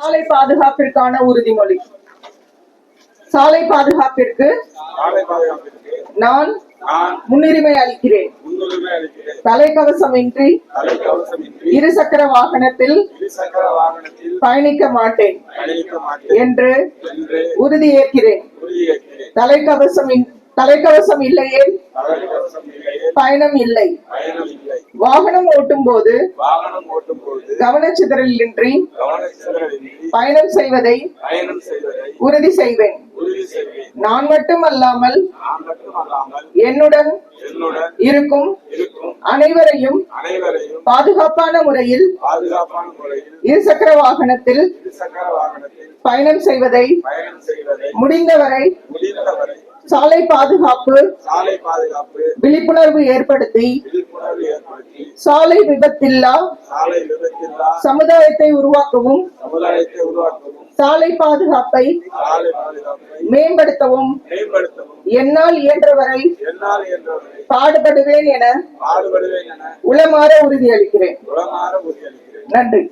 சாலை பாதுகாப்பிற்கான உறுதிமொழி. சாலை பாதுகாப்பிற்கு நான் முன்னுரிமை அளிக்கிறேன். தலைக்கவசமின்றி தலைக்கவசமின்றி இருசக்கர வாகனத்தில் பயணிக்க மாட்டேன் என்று உறுதியேற்கிறேன். தலைக்கவசம் தலைக்கவசம் இல்லையே. தலைக்கவசம் இல்லையே. பயணம் இல்லை பயணம் இல்லை. வாகனம் ஓட்டும் போது கவனச்சிதறலின்றி பயணம் செய்வதை உறுதி செய்வேன். நான் நான் மட்டுமல்லாமல் என்னுடன் இருக்கும் அனைவரையும் பாதுகாப்பான முறையில் இருசக்கர வாகனத்தில் பயணம் செய்வதை முடிந்தவரை சாலை பாதுகாப்பு விழிப்புணர்வு ஏற்படுத்தி சாலை விபத்தில்லா? சமுதாயத்தை உருவாக்கவும் சாலை பாதுகாப்பை மேம்படுத்தவும் என்னால் இயன்றவரை பாடுபடுவேன் என உளமாற உறுதியளிக்கிறேன். நன்றி.